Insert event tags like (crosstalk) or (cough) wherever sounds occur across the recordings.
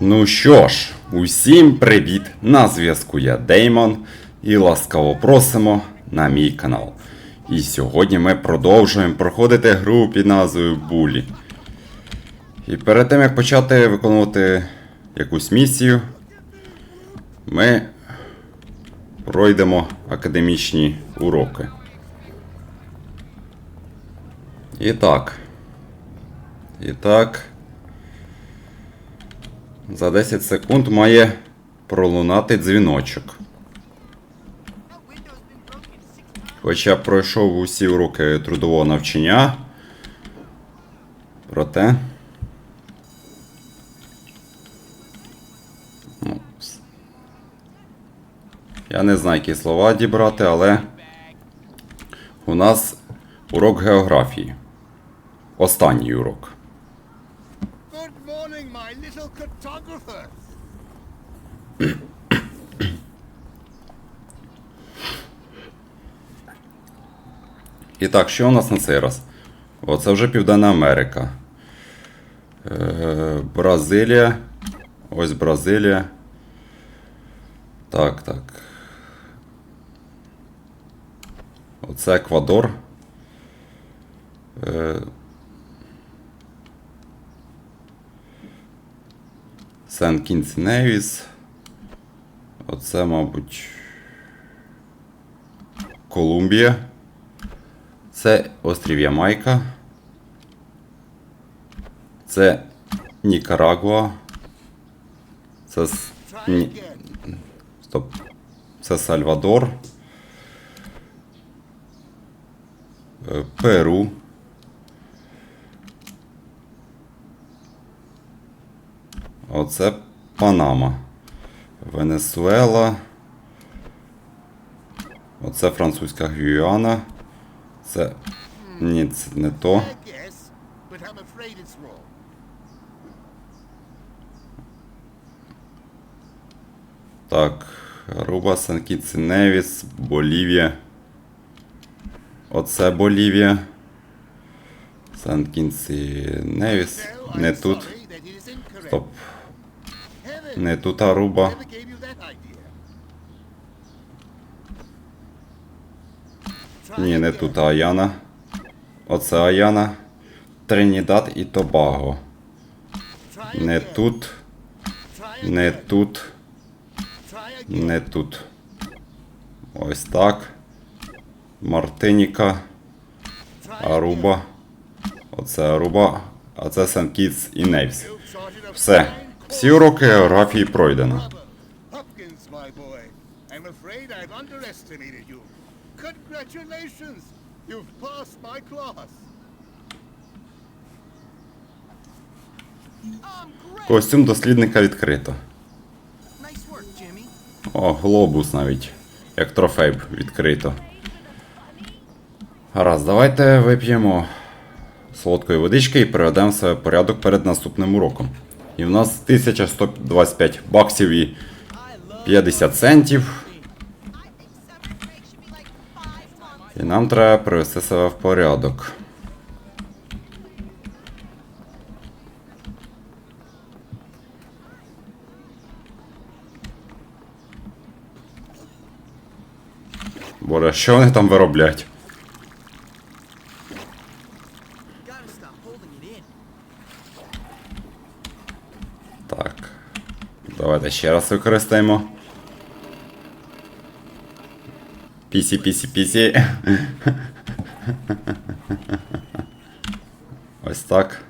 Ну що ж, усім привіт! На зв'язку я Деймон і ласкаво просимо на мій канал. І сьогодні ми продовжуємо проходити гру під назвою Булі. І перед тим як почати виконувати якусь місію, ми пройдемо академічні уроки. І так. І так. За 10 секунд має пролунати дзвіночок. Хоча пройшов усі уроки трудового навчання. Проте. Ну, Я не знаю, які слова дібрати, але у нас урок географії. Останній урок. І так, що у нас на цей раз? Оце вже Південна Америка. Е, Бразилія. Ось Бразилія. Так, так. Оце Еквадор. Е, Сен Кінс Невіс. Оце, мабуть. Колумбія. Це острів Ямайка. Це Нікарагуа. Це. Ні... Стоп. Це Сальвадор. Е, Перу. Оце Панама. Венесуела. Оце французька Гвіана. Це. Ні, це не то. Так, Руба, Санкіці Невіс, Болівія. Оце Болівія. Санкінці Невіс. Не тут. Стоп. Не тут. Try Ні, не тут Аяна. Оце Аяна. Тринідад і Тобаго. Не тут. Не тут. Не тут. Ось так. Мартиніка. Аруба. Оце Аруба. А це і again. You've charted a Все. Всі уроки географії пройдено. Костюм дослідника відкрито. О, глобус навіть. Як трофей відкрито. Гаразд, давайте вип'ємо солодкої водички і приведемо себе в порядок перед наступним уроком. І в нас 1125 баксів і 50 центів. І нам треба привести себе в порядок. Боже, що вони там вироблять? Давайте ще раз використаємо. Пісі, пісі, пісі. Ось так.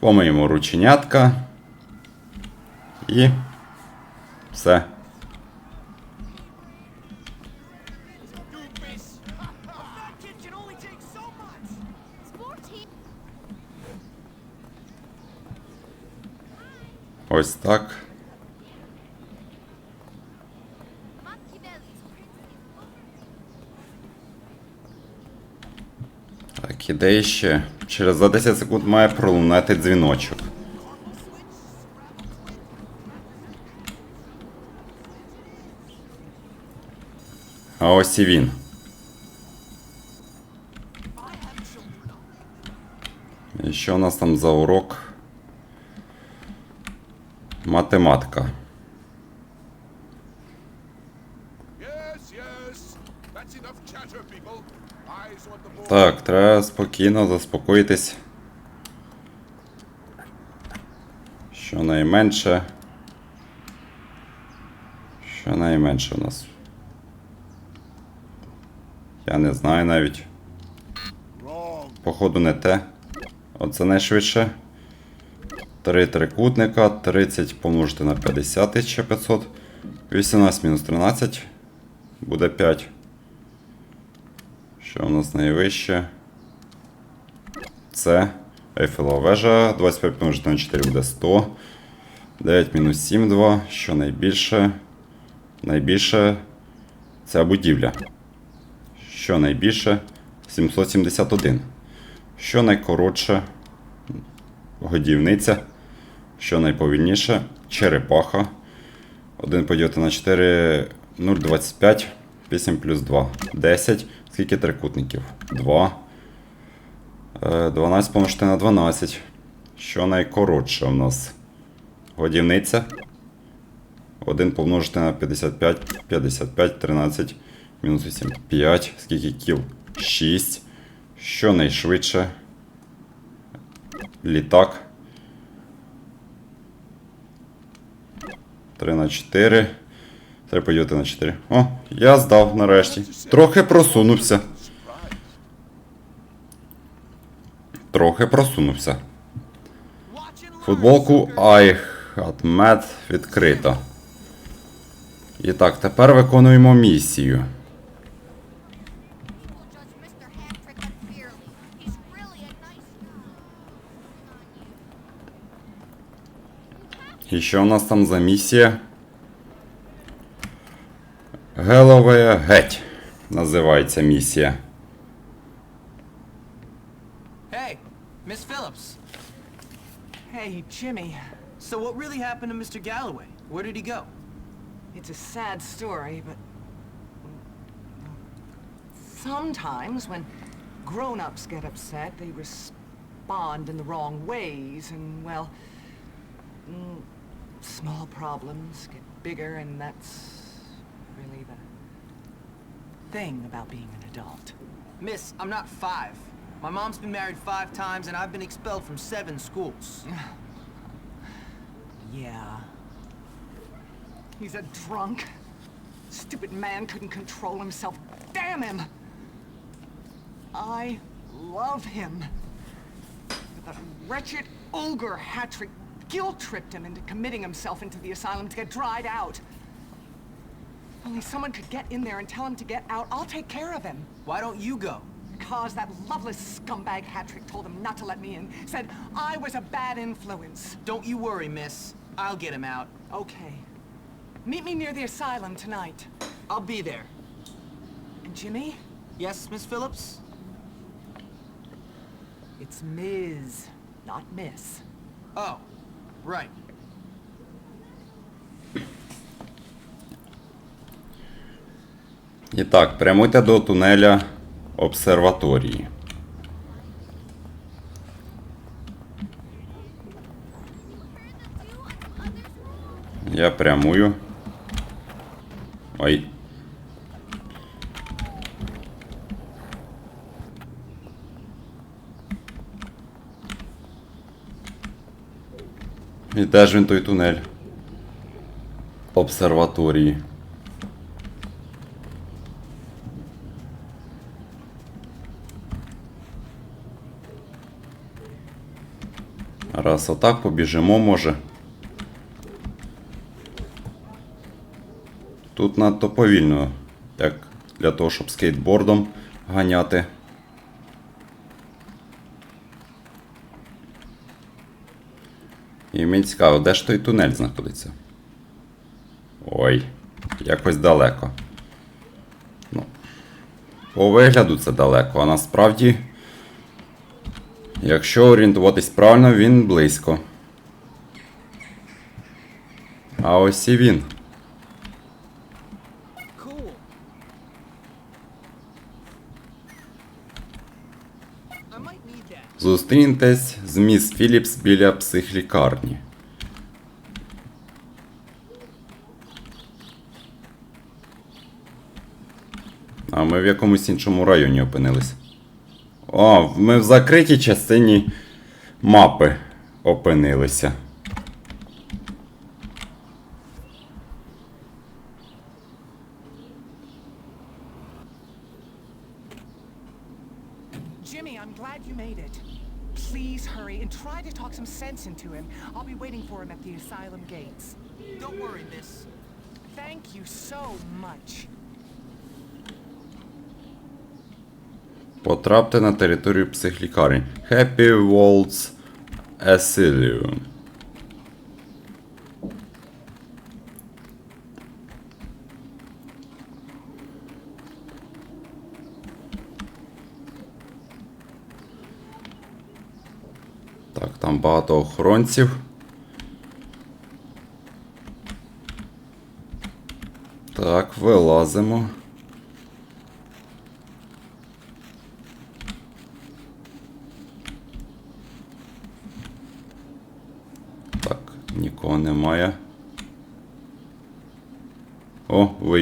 Помиємо рученятка. І. Все. Kitchen only takes so much. Ось так. Так, ще. Через за 10 секунд має пролунати дзвіночок. А ось і він. І що у нас там за урок? Математика. Так, треба спокійно заспокоїтись. Щонайменше. Щонайменше у нас. Я не знаю навіть. Походу не те. Оце найшвидше. Три трикутника, 30 помножити на 50 1500. 18 мінус 13. Буде 5. Що у нас найвище? Це Ейфелова вежа. 25 помножити на 4 буде 100. 9 мінус 7, 2. Що найбільше? Найбільше ця будівля. Що найбільше? 771. Що найкоротше? Годівниця. Що найповільніше? Черепаха. 1 поділити на 4. 0,25. 8 плюс 2. 10. Скільки трикутників? 2. Е, 12 помножити на 12. Що найкоротше у нас? Годівниця. 1 помножити на 55. 55, 13. Мінус 8. 5. Скільки кіл? 6. Що найшвидше? Літак. 3 на 4. 3 поділити на 4. О, я здав нарешті. Трохи просунувся. Трохи просунувся. Футболку iHatMed відкрито. І так, тепер виконуємо місію. І що у нас там за місія? Гелове геть. Називається місія. Hey, Miss Phillips. Hey, Jimmy. So what really happened to Mr. Galloway? Where did he go? It's a sad story, but sometimes when grown-ups get upset, they respond in the wrong ways, and well, mm, small problems get bigger, and that's really the thing about being an adult. Miss, I'm not five. My mom's been married five times, and I've been expelled from seven schools. (sighs) Yeah. He's a drunk. Stupid man couldn't control himself. Damn him! I love him. But that wretched ogre Hattrick guilt-tripped him into committing himself into the asylum to get dried out. Only someone could get in there and tell him to get out, I'll take care of him. Why don't you go? Because that loveless scumbag Hattrick told him not to let me in. Said I was a bad influence. Don't you worry, miss. I'll get him out. Okay. Meet me near the asylum tonight. I'll be there. And Jimmy, Yes, Miss Phillips? it's Ms., not Miss. Oh, right. І так, прямуйте до тунеля обсерваторії. Я прямую. Ой. І де ж він той тунель? Обсерваторії. Раз отак побіжимо, може. Тут надто повільно, як для того, щоб скейтбордом ганяти. І мені цікаво, де ж той тунель знаходиться? Ой, якось далеко. Ну, по вигляду це далеко, а насправді. Якщо орієнтуватись правильно, він близько. А ось і він. Зустрінетесь з міс Філіпс біля психлікарні. А ми в якомусь іншому районі опинились. О, ми в закритій частині мапи опинилися. Jimmy, I'm glad you made it. Please hurry and try to talk some sense into him. I'll be waiting for him at the asylum gates. Don't worry, miss. Thank you so much. Потрапте на територію психлікарень. Happy Walls Asylum. Так, там багато охоронців. Так, вилазимо.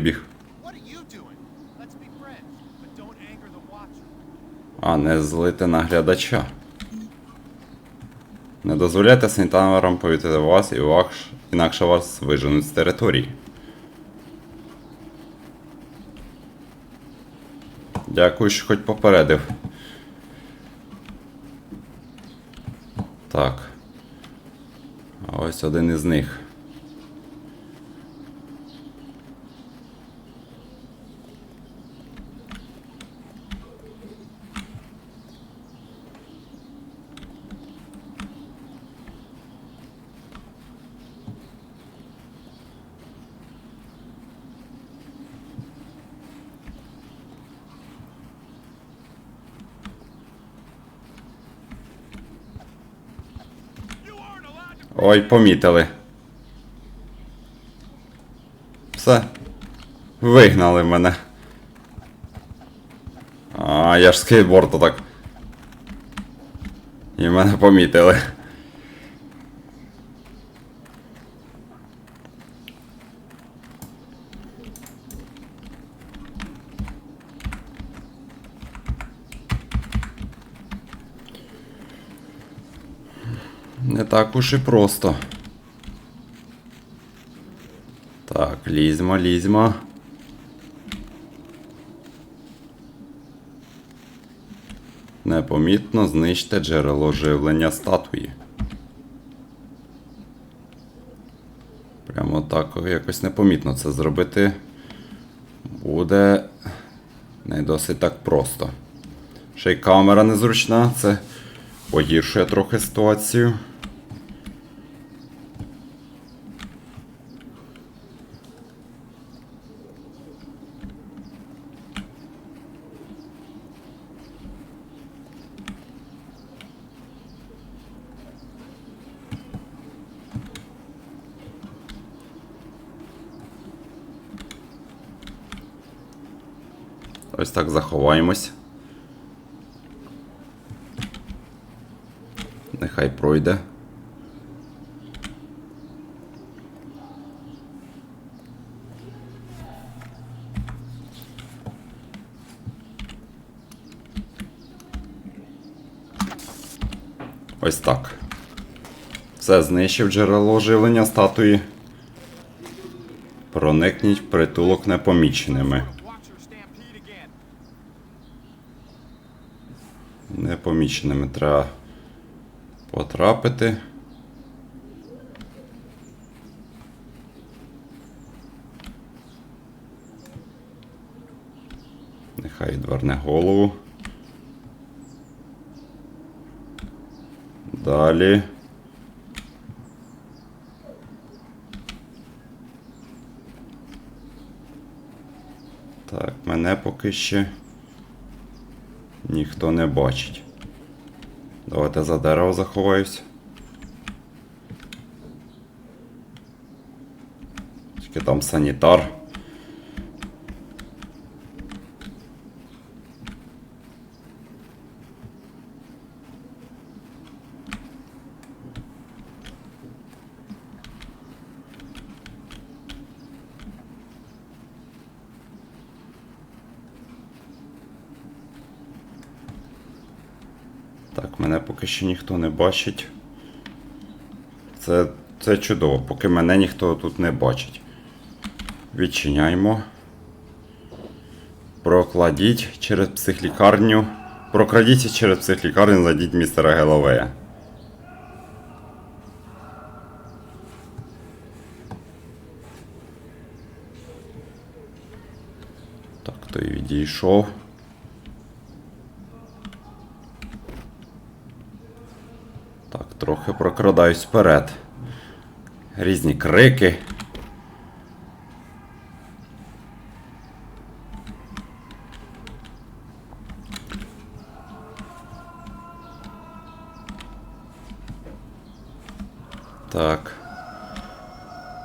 Watcher. А, не злити на глядача. Не дозволяйте санітарам повітряти вас і ваш, інакше вас виженуть з території. Дякую, що хоч попередив. Так. Ось один із них. Ой, помітили. Все. Вигнали мене. А, я ж скейтборд так. І мене помітили. Не так уж і просто. Так, лізьмо, лізьмо. Непомітно знищте джерело живлення статуї. Прямо так якось непомітно це зробити буде не досить так просто. Ще й камера незручна, це погіршує трохи ситуацію. Ось так заховаємось. Нехай пройде. Ось так. Все знищив джерело живлення статуї. Проникніть в притулок непоміченими. Непоміченими треба потрапити. Нехай відверне голову. Далі. Так, мене поки ще ніхто не бачить. Давайте за дерево заховаюсь. Тільки там санітар. Так, що ніхто не бачить. Це, це чудово, поки мене ніхто тут не бачить. Відчиняємо. Прокладіть через психлікарню. Прокрадіться через психлікарню, зайдіть містера Геловея. Так, той відійшов. Так, трохи прокрадаюсь вперед. Різні крики. Так.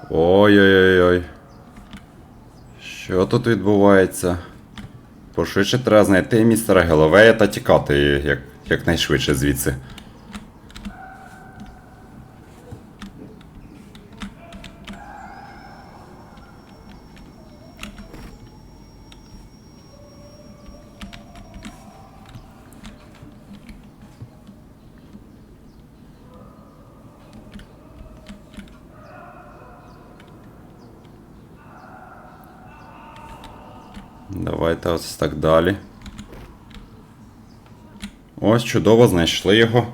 Ой-ой-ой-ой. Що тут відбувається? Пошвидше треба знайти містера Геловея та тікати як, якнайшвидше звідси. Давайте ось так далі. Ось чудово, знайшли його.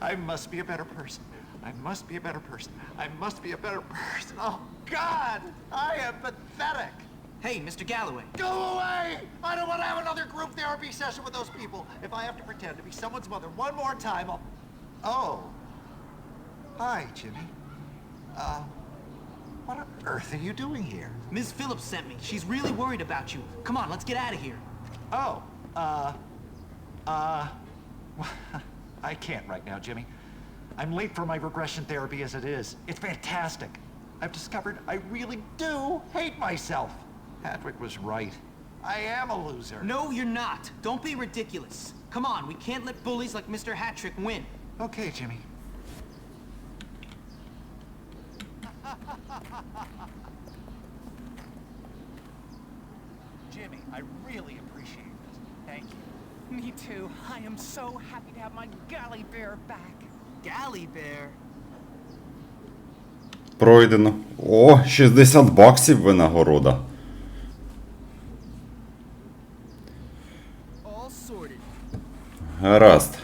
I must be a better person. I must be a better person. I must be a better person. Oh, God! I am pathetic! Hey, Mr. Galloway. Go away! I don't want to have another group therapy session with those people. If I have to pretend to be someone's mother one more time, I'll. Oh. Hi, Jimmy. Uh. What on earth are you doing here? Ms. Phillips sent me. She's really worried about you. Come on, let's get out of here. Oh, uh, uh, (laughs) I can't right now, Jimmy. I'm late for my regression therapy as it is. It's fantastic. I've discovered I really do hate myself. Patrick was right. I am a loser. No, you're not. Don't be ridiculous. Come on, we can't let bullies like Mr. Hattrick win. Okay, Jimmy. Jimmy, I really appreciate this. Thank you. Me too. I am so happy to have my galley bear back. Galley Bear? Пройдено. О, 60 баксів винагорода. Гаразд.